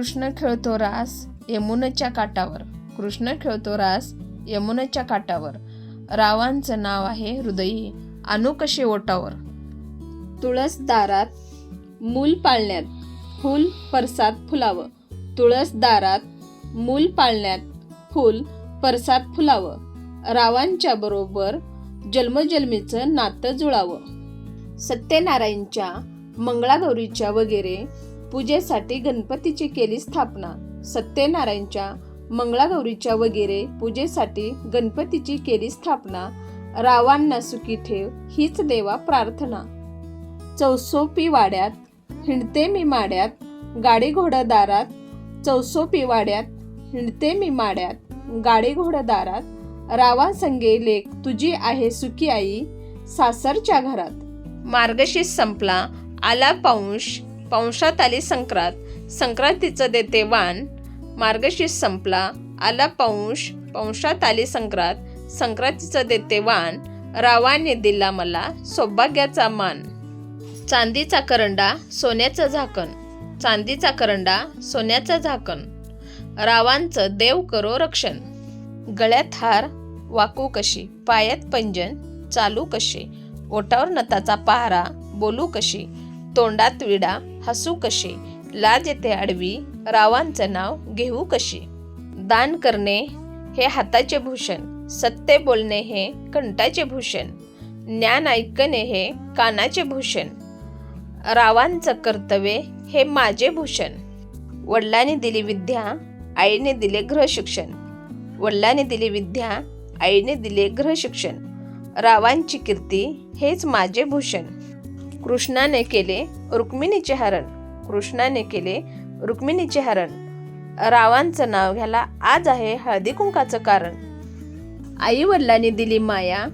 कृष्ण खेळतो रास यमुनेच्या काठावर. कृष्ण खेळतो रास यमुनेच्या काठावर. रावांचं नाव आहे हृदयी आणू कशी ओटावर तुळस दारात मूल पाळण्यात फूल परसात फुलावं. तुळस दारात मूल पाळण्यात फूल परसात फुलावं. रावांच्या बरोबर जन्मजन्मीचं नातं जुळावं. सत्यनारायणच्या मंगळागौरीच्या वगैरे पूजेसाठी गणपतीची केली स्थापना. सत्यनारायणच्या मंगळागौरीच्या वगैरे पूजेसाठी गणपतीची केली स्थापना. रावांना सुखी ठेव हीच देवा प्रार्थना. चौसोपी वाड्यात हिंडते मी माड्यात गाडी घोडदारात चौसोपी वाड्यात हिंडते मी माड्यात गाडी घोडदारात रावा संगे लेख तुझी आहे सुखी आई सासरच्या घरात. मार्गशीर्ष संपला आला पाऊस पावसात आली संक्रांत. संक्रांतीचं देते वाण मार्गशीर्ष संपला आला पाऊस पावसात आली संक्रांत. संक्रांतीचं देते वाण रावाने दिला मला सौभाग्याचा मान. चांदीचा करंडा सोन्याचं झाकण. चांदीचा करंडा सोन्याचं झाकण. रावांचं देव करो रक्षण. गळ्यात हार वाकू कशी? पायात पंजन चालू कशी? ओटावर नताचा पहारा बोलू कशी? तोंडात विडा हसू कशी? लाज येते आडवी रावांचं नाव घेऊ कशी? दान करणे हे हाताचे भूषण सत्य बोलणे हे कंठाचे भूषण ज्ञान ऐकणे हे कानाचे भूषण रावांचं कर्तव्य हे माझे भूषण. वडिलांनी दिली विद्या आईने दिले ग्रहशिक्षण वडिलांनी दिली विद्या आईने दिले ग्रहशिक्षण रावांची कीर्ती हेच माझे भूषण. कृष्णाने केले रुक्मिणीचे हरण. कृष्णाने केले रुक्मिणीचे हरण. रावांचं नाव घ्यायला आज आहे हळदी कुंकाचं कारण. आई वडिलांनी दिली माया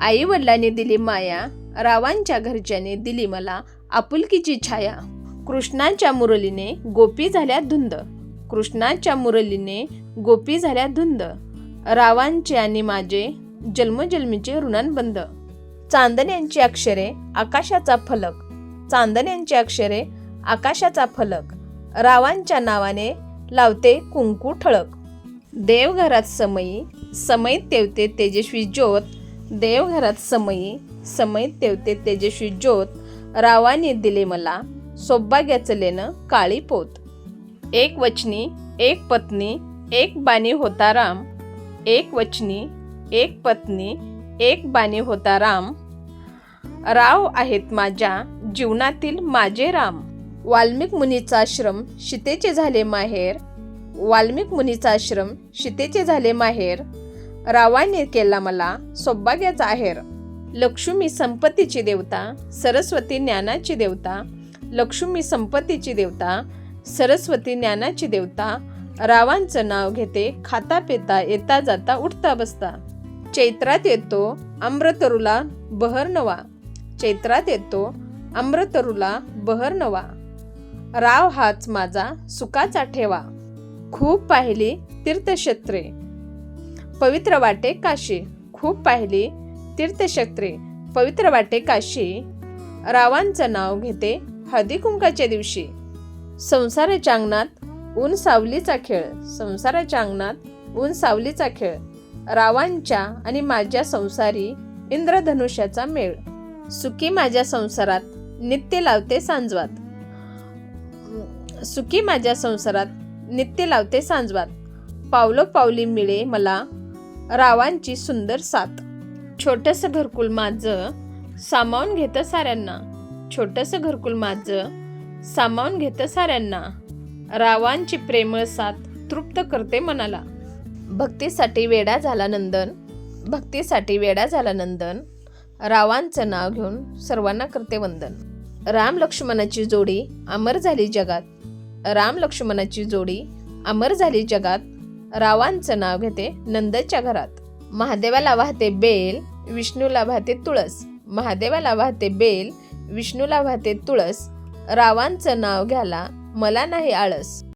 आई वडिलांनी दिली माया रावांच्या घरच्याने दिली मला आपुलकीची छाया. कृष्णाच्या मुरलीने गोपी झाल्या धुंद. कृष्णाच्या मुरलीने गोपी झाल्या धुंद. रावांचे आणि माझे जन्मजन्मीचे ऋणांबंध. चांदण्यांची अक्षरे आकाशाचा फलक. चांदण्यांची अक्षरे आकाशाचा फलक. रावांच्या नावाने लावते कुंकू ठळक. देवघरात समयी समयीत तेवते तेजस्वी ज्योत. देवघरात समयी समयीत तेवते तेजस्वी ज्योत. रावाने दिले मला सौभाग्याचं लेणं काळी पोत. एक वचनी एक पत्नी एक बाणी होता राम. एक वचनी एक पत्नी एक बाणी होता राम. राव आहेत माझ्या जीवनातील माझे राम. वाल्मिक मुनीचा आश्रम शितेचे झाले माहेर. वाल्मिक मुनीचा आश्रम शितेचे झाले माहेर. रावाने केला मला सौभाग्याचा आहेर लक्ष्मी संपत्तीची देवता सरस्वती ज्ञानाची देवता. लक्ष्मी संपत्तीची देवता सरस्वती ज्ञानाची देवता. रावांचं नाव घेते खाता पिता येता जाता उठता बसता. चैत्रात येतो अमृतरुला बहर नवा. चैत्रात येतो अमृतरुला बहर नवा. राव हाच माझा सुखाचा ठेवा. खूप पाहिली तीर्थक्षेत्रे. पवित्र वाटे काशी. खूप पाहिली तीर्थक्षेत्रे. पवित्र वाटे काशी. रावांचं नाव घेते हळदी कुंकाच्या दिवशी. संसाराच्या अंगणात ऊन सावलीचा खेळ. संसाराच्या अंगणात ऊन सावलीचा खेळ. रावांच्या आणि माझ्या संसारी इंद्रधनुष्याचा मेळ. सुखी माझ्या संसारात नित्य लावते सांजवात. सुखी माझ्या संसारात नित्य लावते सांजवात. पावलो पावली मिळे मला रावांची सुंदर साथ. छोटंसं घरकुल माझं सामावून घेतं साऱ्यांना. छोटंसं घरकुल माझं सामावून घेतं साऱ्यांना. रावांची प्रेमळ साथ तृप्त करते मनाला. भक्तीसाठी वेडा झाला नंदन भक्तीसाठी वेडा झाला नंदन रावांचं नाव घेऊन सर्वांना करते वंदन. राम लक्ष्मणाची जोडी अमर झाली जगात. राम लक्ष्मणाची जोडी अमर झाली जगात. रावांचं नाव घेते नंदच्या घरात. महादेवाला वाहते बेल विष्णूला वाहते तुळस. महादेवाला वाहते बेल विष्णूला वाहते तुळस. रावांचं नाव घ्याला मला नाही आळस.